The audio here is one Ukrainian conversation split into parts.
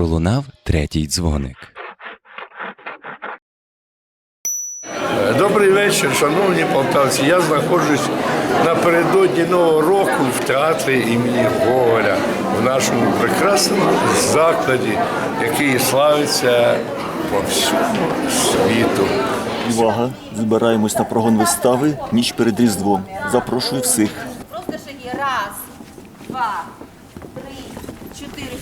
пролунав третій дзвоник. Добрий вечір, шановні полтавці. Я знаходжусь напередодні Нового року в театрі імені Гоголя, в нашому прекрасному закладі, який славиться по всьому світу. Увага! Збираємось на прогон вистави Ніч перед Різдвом. Запрошую всіх. Просто шаги. Раз, два.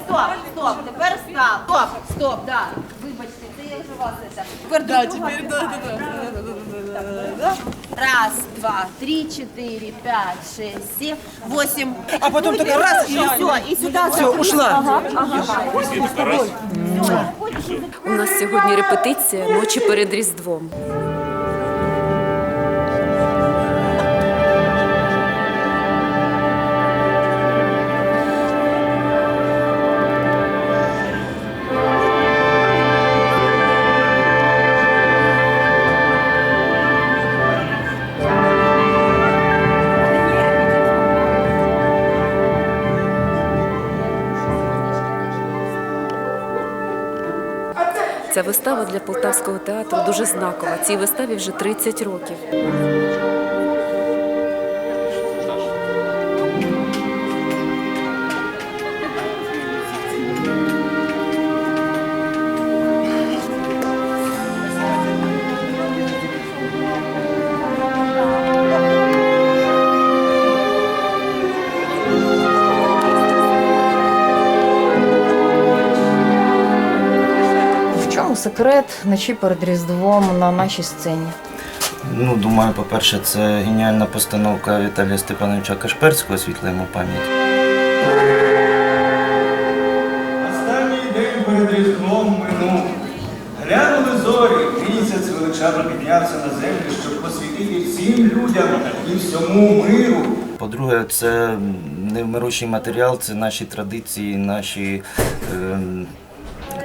Стоп, стоп. Тепер став. Стоп, стоп, да. Вибачте, це я вже вас це. Тепер да, тепер, да, да, да, Раз, два, три, четыре, пять, шесть, семь, восемь. А потом только раз, и все, и сюда. Все, ушла. У нас сьогодні репетиція ночі перед Різдвом. Ця вистава для полтавського театру дуже знакова. Цій виставі вже 30 років. Секрет ночі перед Різдвом на нашій сцені? Ну, думаю, по-перше, це геніальна постановка Віталія Степановича Кашперського, світла йому пам'ять. Останній день перед Різдвом минув. Глянули зорі, місяць величаво піднявся на землю, щоб посвятити всім людям і всьому миру. По-друге, це невмирущий матеріал, це наші традиції, наші, ем,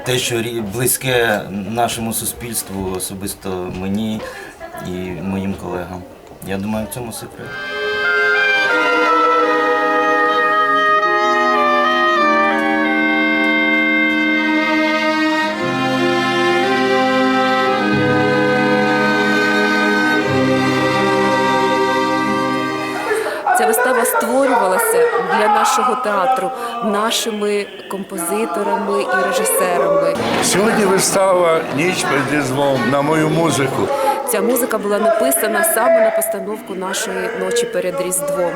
те, що близьке нашому суспільству, особисто мені і моїм колегам. Я думаю, в цьому секрет. Для нашого театру нашими композиторами і режисерами. Сьогодні вистава Ніч перед Різдвом на мою музику. Ця музика була написана саме на постановку нашої ночі перед Різдвом.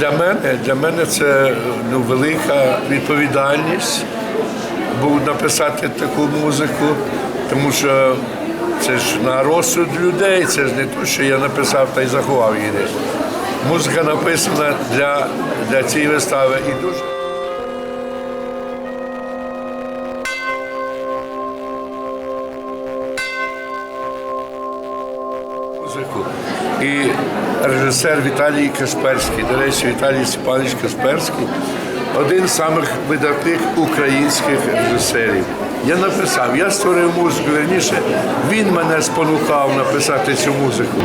Для мене, для мене це ну, велика відповідальність був написати таку музику, тому що це ж на розсуд людей, це ж не те, що я написав та й заховав її десь. Музика написана для, для цієї вистави і дуже. Режисер Віталій Касперський, до речі, Віталій Степанович Касперський, один з самих видатних українських режисерів. Я написав, я створив музику. Верніше, він мене спонукав написати цю музику.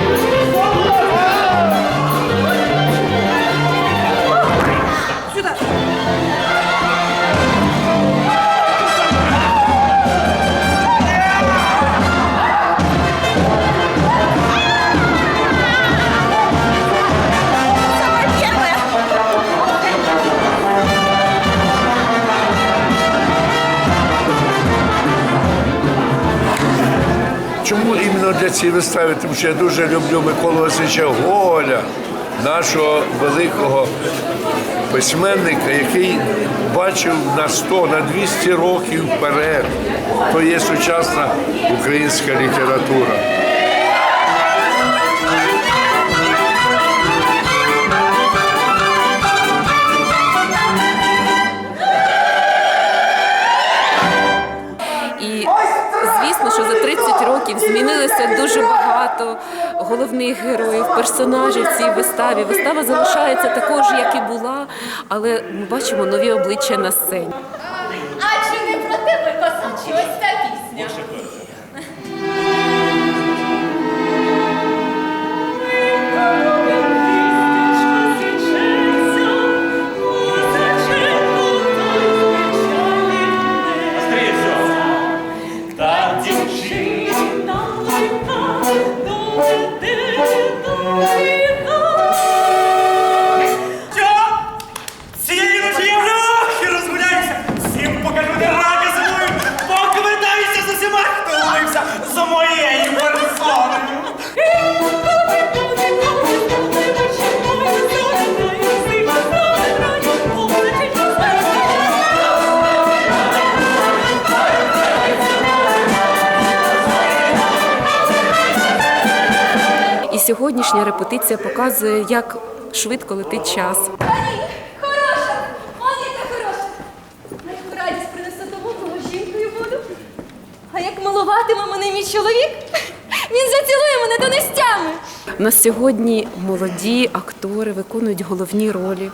Чому виставі? Тому що я дуже люблю Миколу Васильовича Гоголя, нашого великого письменника, який бачив на 100, на 200 років вперед. То є сучасна українська література. змінилося дуже багато головних героїв, персонажів цій виставі. Вистава залишається також, як і була, але ми бачимо нові обличчя на сцені. А чи не про тебе косачі? Ось та пісня. Репетиція показує, як швидко летить час. Хороша! Моніка хороша! На яку радість принесе тому, кого жінкою буду. А як милуватиме мене мій чоловік, він зацілує мене до нестями. У нас сьогодні молоді актори виконують головні ролі.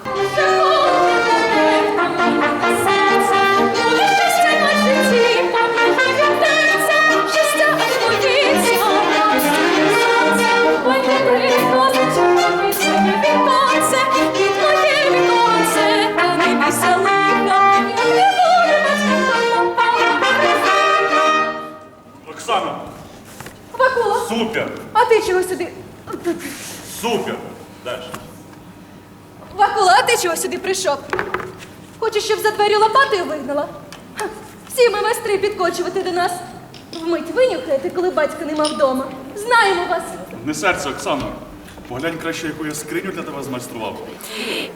Супер! а ти чого сюди? Супер! Дальше. Вакула, а ти чого сюди прийшов? Хочеш, щоб за двері лопатою вигнала? Ха, Всі ми майстри підкочувати до нас. Вмить винюхаєте, коли батька нема вдома. Знаємо вас. Не серце, Оксана. Поглянь краще, яку я скриню для тебе змайстрував.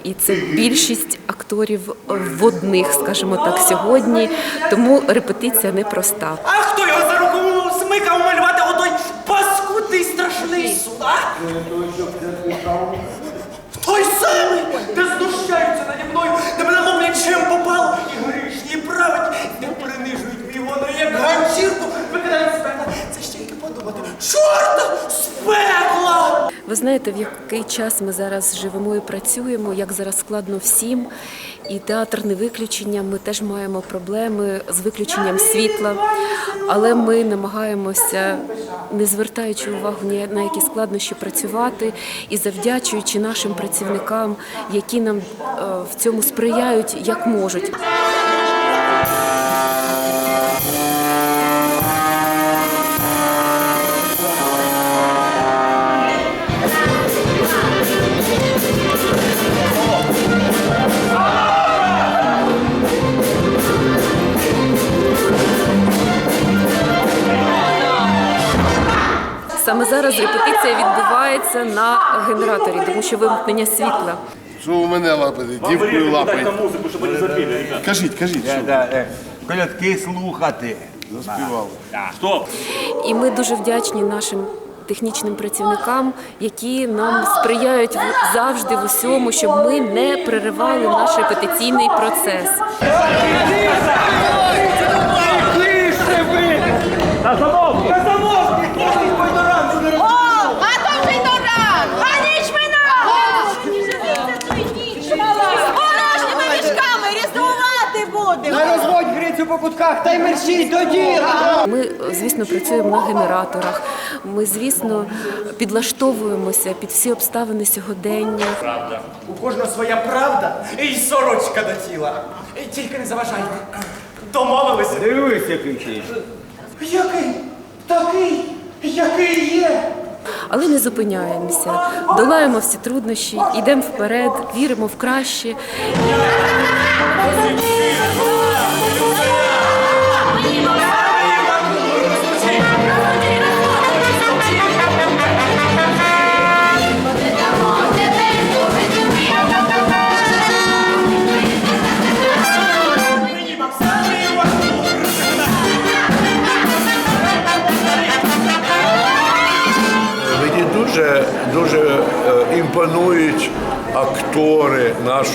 І це більшість акторів в одних, скажімо так, сьогодні. Тому репетиція непроста. А хто його за руку смикав малювати отой паскудний страшний суд. Той самий, де знущаються наді мною, де мене ловлять чим попало, і грішні, і праведні, де принижують мій гонор, як ганчірку, викидають з пекла. Це ще тільки подумати. Чорта з пекла! Ви знаєте, в який час ми зараз живемо і працюємо, як зараз складно всім. І театр не виключення. Ми теж маємо проблеми з виключенням світла. Але ми намагаємося, не звертаючи увагу ні на які складнощі, працювати і завдячуючи нашим працівникам, які нам е, в цьому сприяють як можуть. Саме зараз репетиція відбувається на генераторі, тому що вимкнення світла. Що у мене лапати? Дівкою лапають. музику, щоб не забили, ребят. Кажіть, кажіть, що Колядки слухати. заспівали. Стоп! І ми дуже вдячні нашим технічним працівникам, які нам сприяють в- завжди в усьому, щоб ми не переривали наш репетиційний процес. О, а то вже й до ран! А ніч минала! Порожніми мішками різнувати будемо! Розводь грицю по кутках та й мерщій до діла. Ми, звісно, працюємо на генераторах. Ми, звісно, підлаштовуємося під всі обставини сьогодення. Правда, У кожного своя правда і сорочка до тіла. Тільки не заважайте. Домовилися. Дивись, який ще. Який? Такий, який є. Але не зупиняємося, долаємо всі труднощі, йдемо вперед, віримо в краще.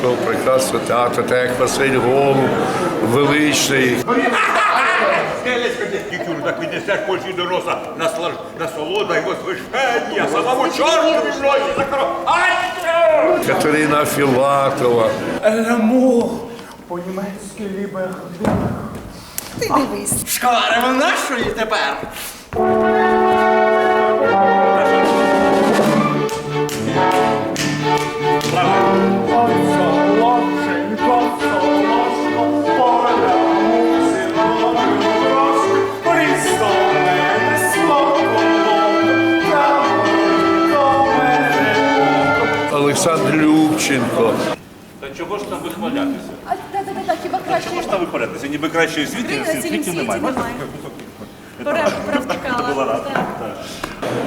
Нашого прекрасного театру, так як Василь Голуб, величний. Так віднесеш польські дороса, насолода й восвящення, самому чорту відносі за коро. Катерина Філатова. Ламур. По-німецьки лібер. Ти дивись. Шкваримо нашої тепер. Чого ж там вихвалятися? А да-да-да, хіба краще Чого ж там вихвалятися? Ніби кращої світі, на цілім світі немає. немає. Пора провтикала. так.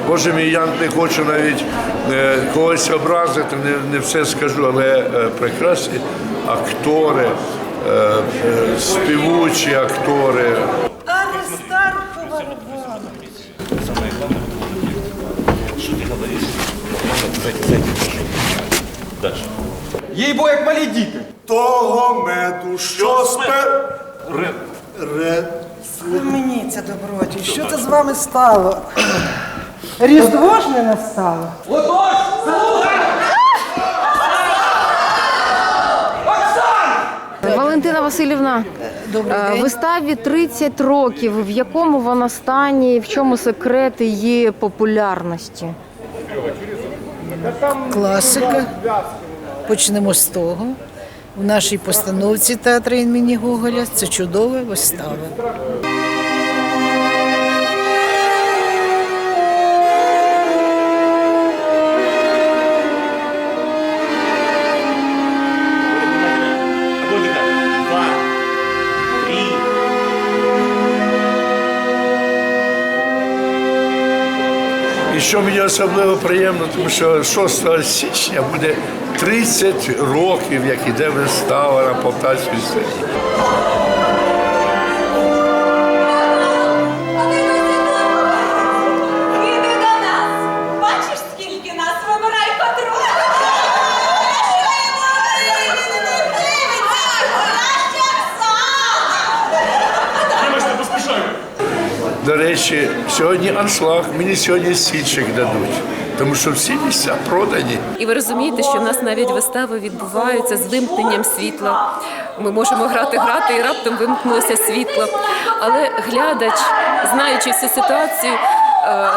Боже мій, я не хочу навіть е, когось образити, не, не все скажу, але е, прекрасні актори, е, е, співучі актори. Аристарх Варвар. Їй бо як малі діти. Того меду, що спе... Ре... Мені це добродій. Що це з вами стало? Різдво ж не настало. Отож, слухай! Валентина Васильівна, Добрий е, виставі 30 років. В якому вона стані, в чому секрети її популярності? Класика. Почнемо з того. У нашій постановці театру імені Гоголя це чудова вистава. І що мені особливо приємно, тому що 6 січня буде 30 років, як іде вистава на Полтавській сцені. Речі, сьогодні аншлаг, мені сьогодні січик дадуть, тому що всі місця продані. І ви розумієте, що в нас навіть вистави відбуваються з вимкненням світла. Ми можемо грати, грати, і раптом вимкнулося світло. Але глядач, знаючи всю ситуацію, е,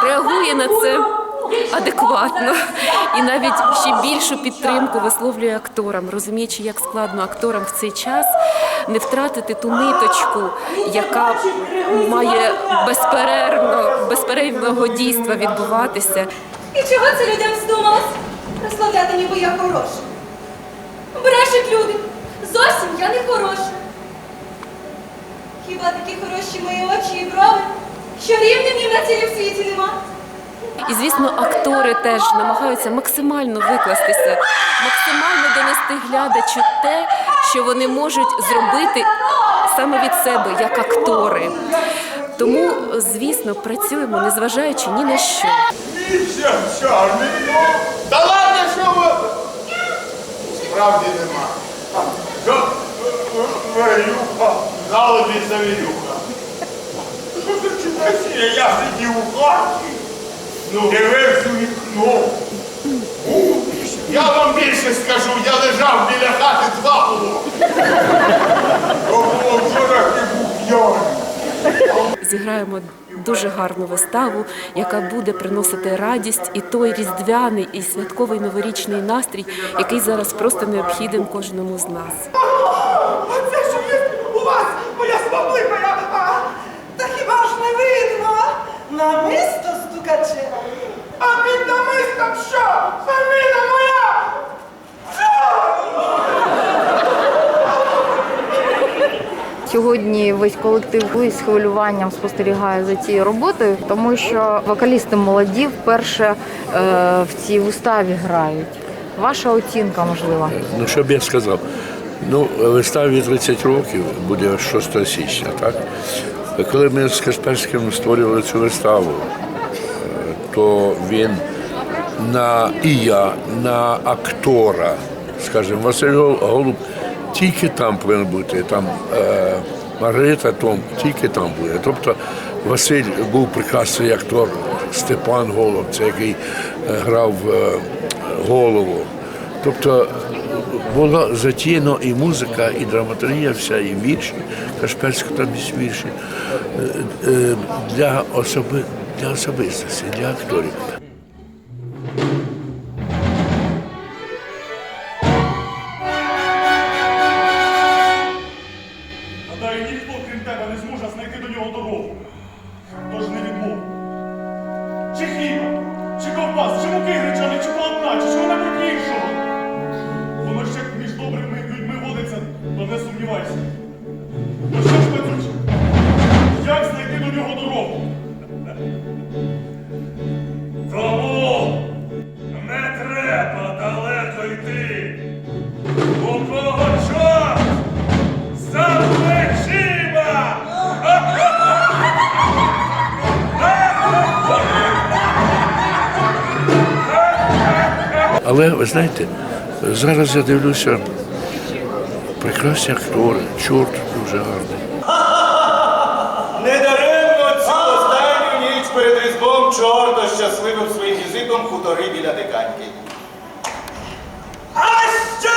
реагує на це адекватно і навіть ще більшу підтримку висловлює акторам, розуміючи, як складно акторам в цей час не втратити ту ниточку, яка має безперервно, безперервного дійства відбуватися. І чого це людям здумалось? Прославляти ніби я хороша. Брешуть люди. Зовсім я не хороша. Хіба такі хороші мої очі і брови, що рівнів на цілім світі нема? І звісно, актори теж намагаються максимально викластися, максимально донести глядачу те, що вони можуть зробити саме від себе як актори. Тому, звісно, працюємо, незважаючи ні на що. Чорний. Та ладно, що ви? Справді нема. Варюха. Налобіться варюха. Що це чудосія? Я сидів у хаті. Ну, дивився у вікно. Я вам більше скажу, я лежав біля хати два було. Зіграємо дуже гарну виставу, яка буде приносити радість і той різдвяний і святковий новорічний настрій, який зараз просто необхіден кожному з нас. Оце що є у вас, моя смоглика, а? Та хіба ж не видно? Намисто стукаче. А під намистом що? Фаміна моя! Сьогодні весь колектив з хвилюванням спостерігає за цією роботою, тому що вокалісти молоді вперше е, в цій виставі грають. Ваша оцінка можлива. Ну, що б я сказав? Ну, виставі 30 років буде 6 січня, так? Коли ми з Касперським створювали цю виставу, е, то він на і я, на актора, скажімо, Василь Гол- Голуб тільки там повинен бути, там е, Маргарита Том тільки там буде. Тобто Василь був прекрасний актор, Степан Голуб, це який е, грав е, голову. Тобто було затіяно і музика, і драматургія, вся, і вірші, Кашперську там є вірші е, для, особи, для особистості, для акторів. Знаєте, зараз я дивлюся, прекрасні актори, чорт дуже гарний. Недаремно цю останню ніч перед Різдвом чорто щасливим своїм візитом хутори біля диканьки. А що?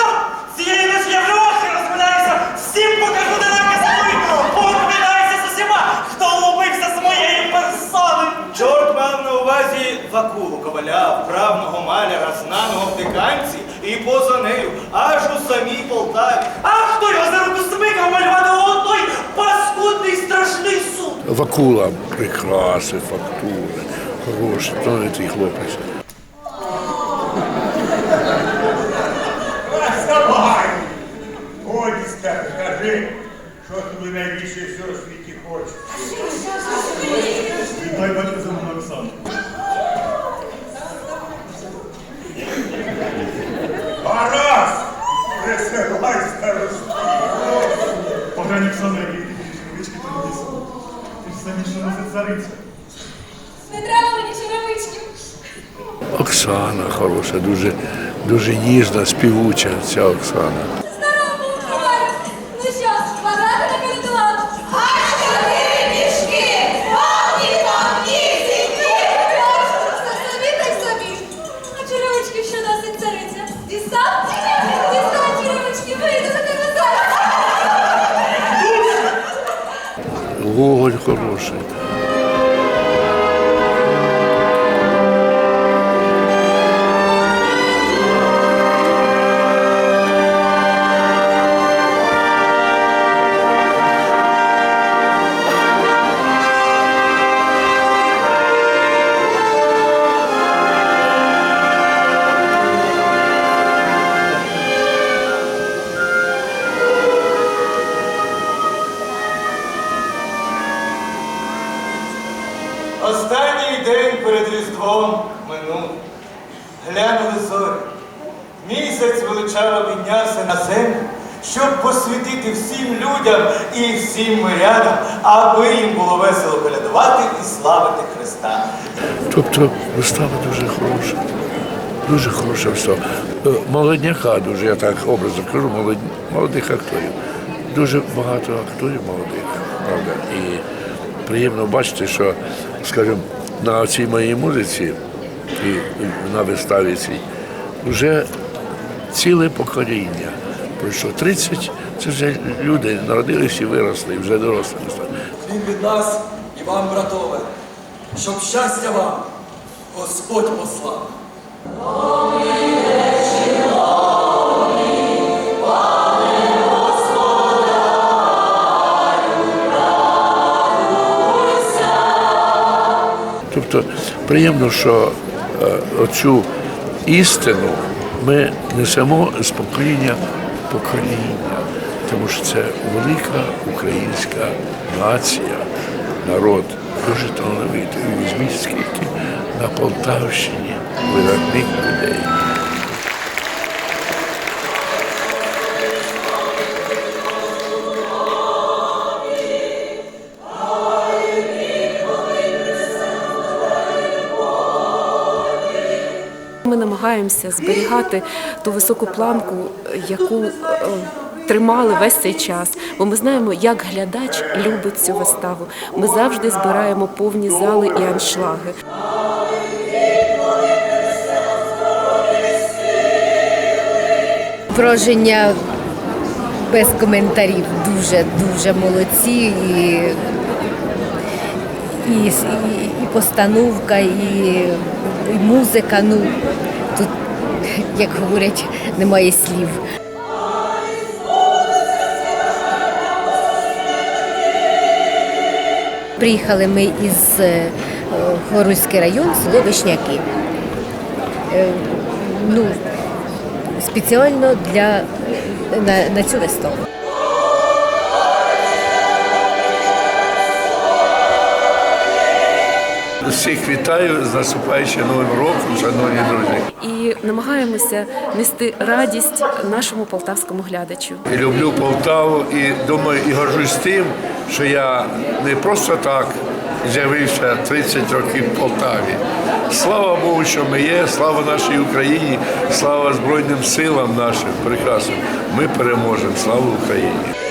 Цієї ночі я вже очі розминаюся, всім покажу де наказую, покидаюся з усіма, хто уловився з моєї персони. Чорт мав на увазі Вакулу Коваля, вправного маляра, знаного в диканці, і поза нею, аж у самій Полтаві. А хто його за руку смикав малювати о той паскудний страшний суд? Вакула, прикраси, фактури, хороший, тонкий хлопець. Скажи, кажи, що тобі найбільше всього світі хочеться. Віддай батько за мене Оксану. Гаразд! Присягай старості! Поглянь, Оксана, який ти черевички приніс. Ти ж цариця. Не треба мені черевичків. Оксана хороша, дуже, дуже ніжна, співуча ця Оксана. Здорово, Ковалю. Ну що, багато наколядував? А чотири мішки, повні повнісінькі. Все собі, так собі. А черевички що носить цариця? Дістав? Дістав черевички, вийду за тебе зараз. Гоголь хороший. Останній день перед Різдвом минув. Глянули зорі. Місяць величаво піднявся на землю, щоб посвятити всім людям і всім мирянам, аби їм було весело колядувати і славити Христа. Тобто вистава дуже хороша. Дуже хороша вистава. Е, Молодняка дуже, я так образно кажу, молод... молодих акторів. Дуже багато акторів молодих, правда. І приємно бачити, що, скажімо, на цій моїй музиці і на виставі цій вже ціле покоління. Пройшло 30, це вже люди народилися і виросли, і вже дорослі. Він від нас і вам, братове, щоб щастя вам Господь послав. Тобто приємно, що е, оцю істину ми несемо з покоління покоління, тому що це велика українська нація, народ, дуже талановитий. Візьміть скільки на Полтавщині видатних людей. Намагаємося зберігати ту високу планку, яку е, тримали весь цей час. Бо ми знаємо, як глядач любить цю виставу. Ми завжди збираємо повні зали і аншлаги. враження без коментарів. Дуже дуже молодці. І, і, і, постановка, і, і музика. Ну тут, як говорять, немає слів. Приїхали ми із Горуський Хорольський район, село Вишняки. Е, Ну, спеціально для на, на цю виставу. Всіх вітаю з наступаючим новим роком, шановні друзі. І намагаємося нести радість нашому полтавському глядачу. І люблю Полтаву і думаю, і горжусь тим, що я не просто так з'явився 30 років в Полтаві. Слава Богу, що ми є, слава нашій Україні, слава Збройним силам нашим прекрасним. Ми переможемо. Слава Україні!